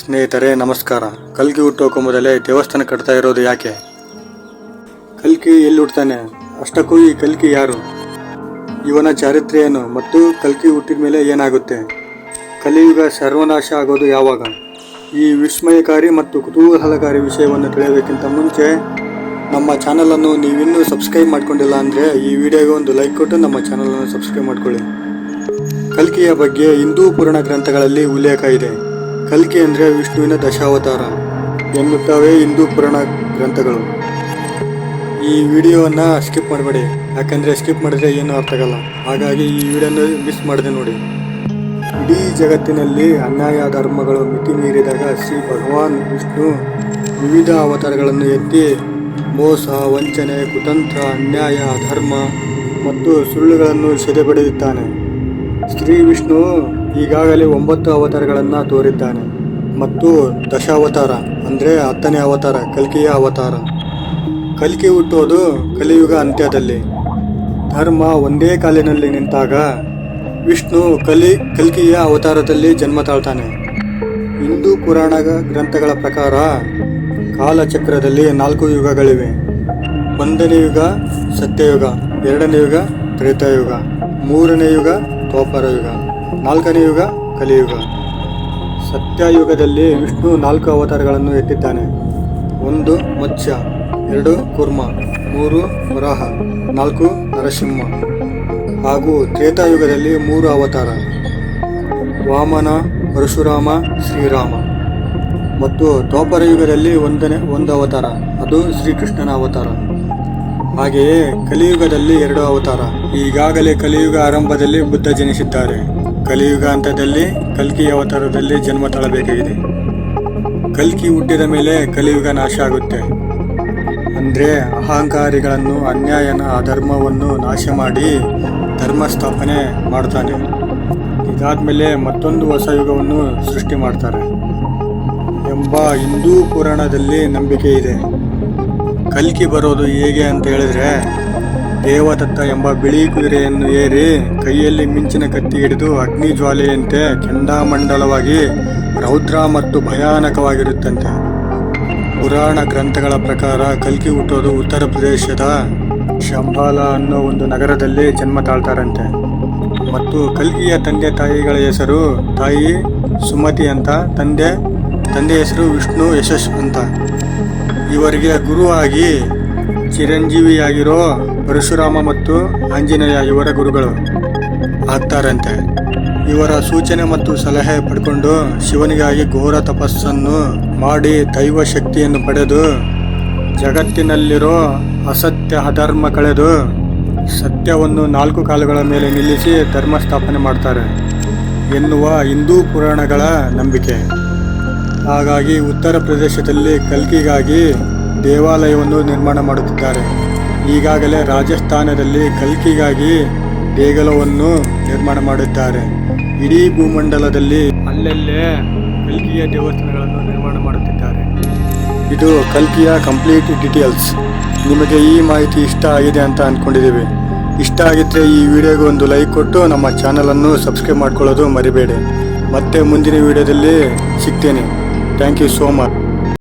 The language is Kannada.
ಸ್ನೇಹಿತರೆ, ನಮಸ್ಕಾರ. ಕಲ್ಕಿ ಹುಟ್ಟೋಕೆ ಮೊದಲೇ ದೇವಸ್ಥಾನ ಕಟ್ತಾ ಇರೋದು ಯಾಕೆ? ಕಲ್ಕಿ ಎಲ್ಲಿ ಹುಡ್ತಾನೆ ಅಷ್ಟಕ್ಕೂ ಈ ಕಲ್ಕಿ ಯಾರು? ಇವನ ಚಾರಿತ್ರ್ಯ ಏನು ಮತ್ತು ಕಲ್ಕಿ ಹುಟ್ಟಿದ ಮೇಲೆ ಏನಾಗುತ್ತೆ? ಕಲಿಯುಗ ಸರ್ವನಾಶ ಆಗೋದು ಯಾವಾಗ? ಈ ವಿಸ್ಮಯಕಾರಿ ಮತ್ತು ಕುತೂಹಲಕಾರಿ ವಿಷಯವನ್ನು ತಿಳಿಯೋದಕ್ಕಿಂತ ಮುಂಚೆ ನಮ್ಮ ಚಾನಲನ್ನು ನೀವಿನ್ನೂ ಸಬ್ಸ್ಕ್ರೈಬ್ ಮಾಡ್ಕೊಂಡಿಲ್ಲ ಅಂದರೆ ಈ ವಿಡಿಯೋಗೆ ಒಂದು ಲೈಕ್ ಕೊಟ್ಟು ನಮ್ಮ ಚಾನಲನ್ನು ಸಬ್ಸ್ಕ್ರೈಬ್ ಮಾಡ್ಕೊಳ್ಳಿ. ಕಲ್ಕಿಯ ಬಗ್ಗೆ ಹಿಂದೂ ಪುರಾಣ ಗ್ರಂಥಗಳಲ್ಲಿ ಉಲ್ಲೇಖ ಇದೆ. ಕಲ್ಕಿ ಅಂದರೆ ವಿಷ್ಣುವಿನ ದಶಾವತಾರ. ಎನ್ನುತ್ತವೆ ಹಿಂದೂ ಪುರಾಣ ಗ್ರಂಥಗಳು. ಈ ವಿಡಿಯೋವನ್ನು ಸ್ಕಿಪ್ ಮಾಡಬೇಡಿ. ಯಾಕಂದರೆ ಸ್ಕಿಪ್ ಮಾಡಿದ್ರೆ ಏನು ಅರ್ಥ ಆಗಲ್ಲ. ಹಾಗಾಗಿ ಈ ವಿಡಿಯೋನ ಮಿಸ್ ಮಾಡಿದೆ ನೋಡಿ. ಇಡೀ ಜಗತ್ತಿನಲ್ಲಿ ಅನ್ಯಾಯ ಧರ್ಮಗಳು ಮಿತಿ ಮೀರಿದಾಗ ಶ್ರೀ ಭಗವಾನ್ ವಿಷ್ಣು ವಿವಿಧ ಅವತಾರಗಳನ್ನು ಎತ್ತಿ ಮೋಸ, ವಂಚನೆ, ಕುತಂತ್ರ, ಅನ್ಯಾಯ ಅಧರ್ಮ ಮತ್ತು ಸುಳ್ಳುಗಳನ್ನು ಸೆದೆಬಡಿದಿದ್ದಾನೆ ಶ್ರೀ ವಿಷ್ಣು ಈಗಾಗಲೇ ಒಂಬತ್ತು ಅವತಾರಗಳನ್ನು ತೋರಿದ್ದಾನೆ ಮತ್ತು ದಶಾವತಾರ, ಅಂದರೆ ಹತ್ತನೇ ಅವತಾರ, ಕಲ್ಕಿಯ ಅವತಾರ. ಕಲ್ಕಿ ಹುಟ್ಟೋದು ಕಲಿಯುಗ ಅಂತ್ಯದಲ್ಲಿ. ಧರ್ಮ ಒಂದೇ ಕಾಲಿನಲ್ಲಿ ನಿಂತಾಗ ವಿಷ್ಣು ಕಲಿ, ಕಲ್ಕಿಯ ಅವತಾರದಲ್ಲಿ ಜನ್ಮ ತಾಳ್ತಾನೆ. ಹಿಂದೂ ಪುರಾಣ ಗ್ರಂಥಗಳ ಪ್ರಕಾರ ಕಾಲಚಕ್ರದಲ್ಲಿ ನಾಲ್ಕು ಯುಗಗಳಿವೆ. ಒಂದನೇ ಯುಗ ಸತ್ಯಯುಗ, ಎರಡನೇ ಯುಗ ತ್ರೇತಾಯುಗ, ಮೂರನೇ ಯುಗ ದ್ವಾಪರ ಯುಗ. ನಾಲ್ಕನೇ ಯುಗ, ಕಲಿಯುಗ. ಸತ್ಯಯುಗದಲ್ಲಿ ವಿಷ್ಣು ನಾಲ್ಕು ಅವತಾರಗಳನ್ನು ಎತ್ತಿದ್ದಾನೆ. ಒಂದು ಮತ್ಸ್ಯ, ಎರಡು ಕುರ್ಮ, ಮೂರು ವರಾಹ, ನಾಲ್ಕು ನರಸಿಂಹ ಹಾಗೂ ತ್ರೇತಾಯುಗದಲ್ಲಿ ಮೂರು ಅವತಾರ. ವಾಮನ, ಪರಶುರಾಮ, ಶ್ರೀರಾಮ. ಮತ್ತು ದ್ವಾಪರ ಯುಗದಲ್ಲಿ ಒಂದನೇ, ಒಂದು ಅವತಾರ. ಅದು ಶ್ರೀಕೃಷ್ಣನ ಅವತಾರ. ಹಾಗೆಯೇ ಕಲಿಯುಗದಲ್ಲಿ ಎರಡು ಅವತಾರ. ಈಗಾಗಲೇ ಕಲಿಯುಗ ಆರಂಭದಲ್ಲಿ ಬುದ್ಧ ಜನಿಸಿದ್ದಾರೆ. ಕಲಿಯುಗ ಹಂತದಲ್ಲಿ ಕಲ್ಕಿ ಅವತಾರದಲ್ಲಿ ಜನ್ಮ ತಾಳಬೇಕಾಗಿದೆ. ಕಲ್ಕಿ ಹುಟ್ಟಿದ ಮೇಲೆ ಕಲಿಯುಗ ನಾಶ ಆಗುತ್ತೆ. ಅಂದರೆ ಅಹಂಕಾರಿಗಳನ್ನು, ಅನ್ಯಾಯನ ಧರ್ಮವನ್ನು ನಾಶ ಮಾಡಿ ಧರ್ಮ ಸ್ಥಾಪನೆ ಮಾಡ್ತಾನೆ ಇದಾದ್ಮೇಲೆ ಮತ್ತೊಂದು ಹೊಸ ಯುಗವನ್ನು ಸೃಷ್ಟಿ ಮಾಡ್ತಾರೆ ಎಂಬ ಹಿಂದೂ ಪುರಾಣದಲ್ಲಿ ನಂಬಿಕೆ ಇದೆ. ಕಲ್ಕಿ ಬರೋದು ಹೇಗೆ ಅಂತ ಹೇಳಿದ್ರೆ ದೇವದತ್ತ ಎಂಬ ಬಿಳಿ ಕುದುರೆಯನ್ನು ಏರಿ ಕೈಯಲ್ಲಿ ಮಿಂಚಿನ ಕತ್ತಿ ಹಿಡಿದು ಅಗ್ನಿ ಜ್ವಾಲೆಯಂತೆ ಕೆಂಡಾಮಂಡಲವಾಗಿ ರೌದ್ರ ಮತ್ತು ಭಯಾನಕವಾಗಿರುತ್ತಂತೆ. ಪುರಾಣ ಗ್ರಂಥಗಳ ಪ್ರಕಾರ ಕಲ್ಕಿ ಹುಟ್ಟೋದು ಉತ್ತರ ಪ್ರದೇಶದ ಶಂಬಾಲ ಅನ್ನೋ ಒಂದು ನಗರದಲ್ಲಿ ಜನ್ಮ ತಾಳ್ತಾರಂತೆ. ಮತ್ತು ಕಲ್ಕಿಯ ತಂದೆ ತಾಯಿಗಳ ಹೆಸರು ತಾಯಿ ಸುಮತಿ ಅಂತ, ತಂದೆ ತಂದೆ ಹೆಸರು ವಿಷ್ಣು ಯಶಸ್ ಅಂತ. ಇವರಿಗೆ ಗುರುವಾಗಿ ಚಿರಂಜೀವಿಯಾಗಿರೋ ಪರಶುರಾಮ ಮತ್ತು ಆಂಜನೇಯ ಇವರ ಗುರುಗಳು ಆಗ್ತಾರಂತೆ. ಇವರ ಸೂಚನೆ ಮತ್ತು ಸಲಹೆ ಪಡ್ಕೊಂಡು ಶಿವನಿಗಾಗಿ ಘೋರ ತಪಸ್ಸನ್ನು ಮಾಡಿ ದೈವ ಶಕ್ತಿಯನ್ನು ಪಡೆದು ಜಗತ್ತಿನಲ್ಲಿರೋ ಅಸತ್ಯ ಅಧರ್ಮ ಕಳೆದು ಸತ್ಯವನ್ನು ನಾಲ್ಕು ಕಾಲುಗಳ ಮೇಲೆ ನಿಲ್ಲಿಸಿ ಧರ್ಮ ಸ್ಥಾಪನೆ ಮಾಡ್ತಾರೆ ಎನ್ನುವ ಹಿಂದೂ ಪುರಾಣಗಳ ನಂಬಿಕೆ. ಹಾಗಾಗಿ ಉತ್ತರ ಪ್ರದೇಶದಲ್ಲಿ ಕಲ್ಕಿಗಾಗಿ ದೇವಾಲಯವನ್ನು ನಿರ್ಮಾಣ ಮಾಡುತ್ತಿದ್ದಾರೆ. ಈಗಾಗಲೇ ರಾಜಸ್ಥಾನದಲ್ಲಿ ಕಲ್ಕಿಗಾಗಿ ದೇಗಲವನ್ನು ನಿರ್ಮಾಣ ಮಾಡಿದ್ದಾರೆ. ಇಡೀ ಭೂಮಂಡಲದಲ್ಲಿ ಅಲ್ಲಲ್ಲೇ ಕಲ್ಕಿಯ ದೇವಸ್ಥಾನಗಳನ್ನು ನಿರ್ಮಾಣ ಮಾಡುತ್ತಿದ್ದಾರೆ. ಇದು ಕಲ್ಕಿಯ ಕಂಪ್ಲೀಟ್ ಡೀಟೇಲ್ಸ್. ನಿಮಗೆ ಈ ಮಾಹಿತಿ ಇಷ್ಟ ಆಗಿದೆ ಅಂತ ಅಂದ್ಕೊಂಡಿದ್ದೀವಿ ಇಷ್ಟ ಆಗಿದ್ದರೆ ಈ ವಿಡಿಯೋಗೆ ಒಂದು ಲೈಕ್ ಕೊಟ್ಟು ನಮ್ಮ ಚಾನಲನ್ನು ಸಬ್ಸ್ಕ್ರೈಬ್ ಮಾಡ್ಕೊಳ್ಳೋದು ಮರಿಬೇಡಿ. ಮತ್ತೆ ಮುಂದಿನ ವಿಡಿಯೋದಲ್ಲಿ ಸಿಗ್ತೇನೆ. Thank you so much.